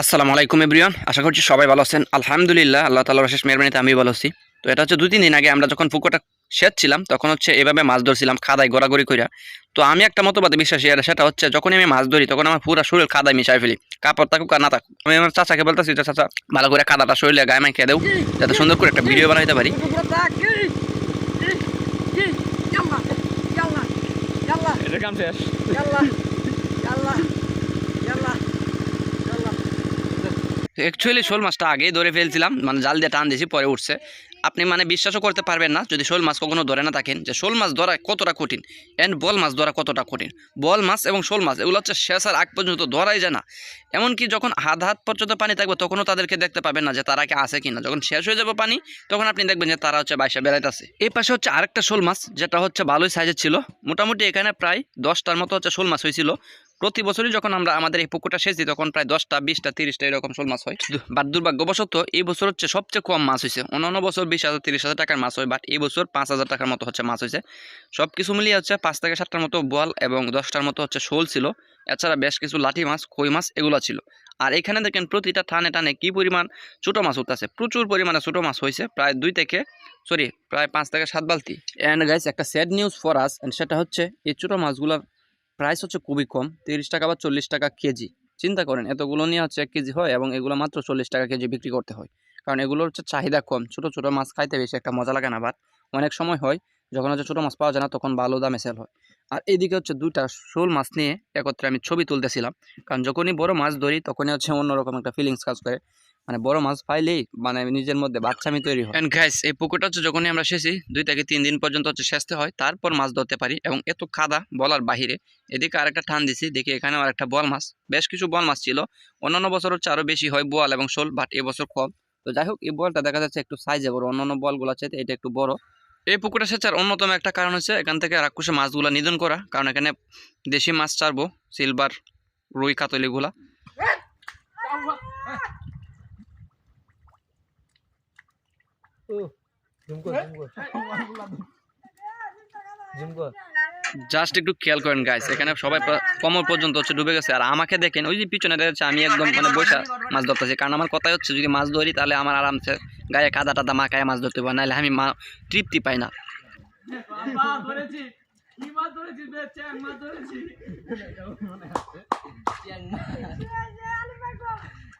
আসসালামু আলাইকুম, এভরিওয়ান। আশা করছি সবাই ভালো আছেন। আলহামদুলিল্লাহ, আল্লাহ তালার শেষ মেহরবানিতে আমি ভালো আছি। তো এটা হচ্ছে দুই তিন দিন আগে আমরা যখন পুকুরটা সেচছিলাম, তখন হচ্ছে এভাবে মাছ ধরছিলাম, খাদায় গড়াগড়ি কইরা। তো আমি একটা মতবাদে বিশ্বাসী, আর সেটা হচ্ছে যখন আমি মাছ ধরি, তখন আমার পুরো শরীর খাদায় মিশাই ফেলি। কাপড় থাকুক আর না থাকুক। আমি আমার চাচাকে বলতেছি, যে চাচা, ভালো করে খাদাটা শরীরে গায়ে মাখিয়ে দেও, যাতে সুন্দর করে একটা ভিডিও বানাইতে পারি। অ্যাকচুয়ালি শোল মাছটা আগেই ধরে ফেলছিলাম মানে জাল দিয়ে টান দিয়েছি, পরে উঠছে। আপনি মানে বিশ্বাসও করতে পারবেন না, যদি শোল মাছ কখনো ধরে না থাকেন, যে শোল মাছ ধরা কতটা কঠিন অ্যান্ড বল মাছ ধরা কতটা কঠিন। বল মাছ এবং শোল মাছ, এগুলো হচ্ছে শেষার আগ পর্যন্ত ধরাই যায় না। এমনকি যখন হাত হাত পর্যন্ত পানি থাকবে, তখনও তাদেরকে দেখতে পাবেন না যে তারা কি আসে কি না যখন শেষ হয়ে যাবে পানি, তখন আপনি দেখবেন যে তারা হচ্ছে বাইশে বেড়াইতেছে। এই পাশে হচ্ছে আরেকটা শোল মাছ, যেটা হচ্ছে ভালোই সাইজের ছিল। মোটামুটি এখানে প্রায় দশটার মতো হচ্ছে শোল মাছ হয়েছিল। প্রতি বছরই যখন আমরা আমাদের এই পুকুরটা সেচি, তখন প্রায় দশটা, বিশটা, তিরিশটা এরকম শোল মাছ হয়। বাট দুর্ভাগ্যবশত এই বছর হচ্ছে সবচেয়ে কম মাছ হয়েছে অন্যান্য বছর বিশ হাজার, তিরিশ হাজার টাকার মাছ হয়, বাট এই বছর পাঁচ হাজার টাকার মতো হচ্ছে মাছ হয়েছে সব কিছু মিলিয়ে হচ্ছে পাঁচ থেকে সাতটার মতো বোয়াল এবং দশটার মতো হচ্ছে শোল ছিল। এছাড়া বেশ কিছু লাঠি মাছ কই মাছ এগুলো ছিল। আর এখানে দেখেন প্রতিটা থানে টানে কি পরিমাণ ছোটো মাছ উঠতেছে। প্রচুর পরিমাণে ছোটো মাছ হয়েছে প্রায় দুই থেকে সরি প্রায় পাঁচ থেকে সাত বালতি। অ্যান্ড গাইস একটা sad news for us and সেটা হচ্ছে এই ছোটো মাছগুলোর প্রাইস হচ্ছে খুবই কম, তিরিশ টাকা বা চল্লিশ টাকা কেজি। চিন্তা করেন, এতগুলো নিয়ে হচ্ছে এক কেজি হয় এবং এগুলো মাত্র চল্লিশ টাকা কেজি বিক্রি করতে হয়। কারণ এগুলোর হচ্ছে চাহিদা কম, ছোটো ছোটো মাছ খাইতে বেশি একটা মজা লাগে না বাট অনেক সময় হয় যখন হচ্ছে ছোটো মাছ পাওয়া যায় না, তখন ভালো দামে সেল হয়। আর এদিকে হচ্ছে দুইটা শোল মাছ নিয়ে একত্রে আমি ছবি তুলতেছিলাম। কারণ যখনই বড় মাছ ধরি, তখনই হচ্ছে অন্যরকম একটা ফিলিংস কাজ করে। মানে বড় মাছ পাইলেই মানে নিজের মধ্যে বাচ্চামি তৈরি হয়। গ্যাস এই পুকুরটা হচ্ছে যখনই আমরা শেষি দুই থেকে তিন দিন পর্যন্ত হচ্ছে সেচতে হয়, তারপর মাছ ধরতে পারি এবং এত খাদা বলার বাহিরে, এদিকে আরেকটা টান দিছি, দেখি এখানে আরেকটা বল মাছ, বেশ কিছু বল মাছ ছিল। অন্যান্য বছর হচ্ছে আরও বেশি হয় বোয়াল এবং শোল বাট এবছর কম। তো যাই হোক, এই বলটা দেখা যাচ্ছে একটু সাইজে বড়, অন্যান্য বলগুলো চাইতে এটা একটু বড়। এই পুকুরটা সেচার অন্যতম একটা কারণ হচ্ছে এখান থেকে রাক্ষসে মাছগুলো নিধন করা, কারণ এখানে দেশি মাছ চারবো সিলভার রুই, কাতলিগুলা। জাস্ট একটু খেয়াল করেন গাইস এখানে সবাই কোমর পর্যন্ত হচ্ছে ডুবে গেছে। আর আমাকে দেখেন ওই যে পিছনে দেখাচ্ছে আমি একদম মানে বৈশা মাছ ধরতেছি। কারণ আমার কথাই হচ্ছে যদি মাছ ধরি তাহলে আমার আরামসে গায়ে কাদা টাদা মাখায় মাছ ধরতে পারে নাহলে আমি মা তৃপ্তি পাই না।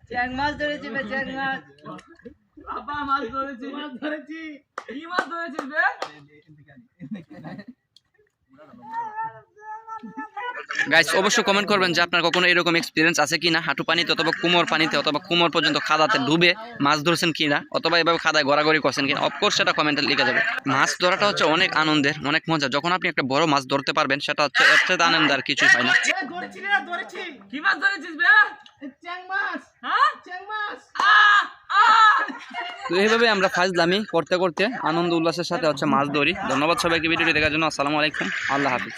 চ্যাং মাছ ধরেছি। মাছ। বাবা মাছ ধরেছি। মাছ ধরেছি। কি মাছ ধরেছিস বে গাইস অবশ্যই কমেন্ট করবেন যে আপনার কখনো এরকম এক্সপিরিয়েন্স আছে কিনা? হাঁটু পানিতে অথবা কুমোর পানিতে অথবা কুমোর পর্যন্ত খাদাতে ডুবে মাছ ধরছেন কিনা? অথবা এভাবে খাদায় গড়াগড়ি করছেন কিনা? অফকোর্স সেটা কমেন্টে লিখে যাবে। মাছ ধরাটা হচ্ছে অনেক আনন্দের অনেক মজা। যখন আপনি একটা বড় মাছ ধরতে পারবেন সেটা হচ্ছে এর চেয়ে আনন্দ আর কিছুই হয় না। কি মাছ ধরেছিস বে? চ্যাং মাছ। হ্যাঁ? তো এইভাবে আমরা ফাজলামি করতে করতে আনন্দ উল্লাসের সাথে হচ্ছে মাছ ধরি। ধন্যবাদ সবাইকে ভিডিওটি দেখার জন্য। আসসালামু আলাইকুম। আল্লাহ হাফিজ।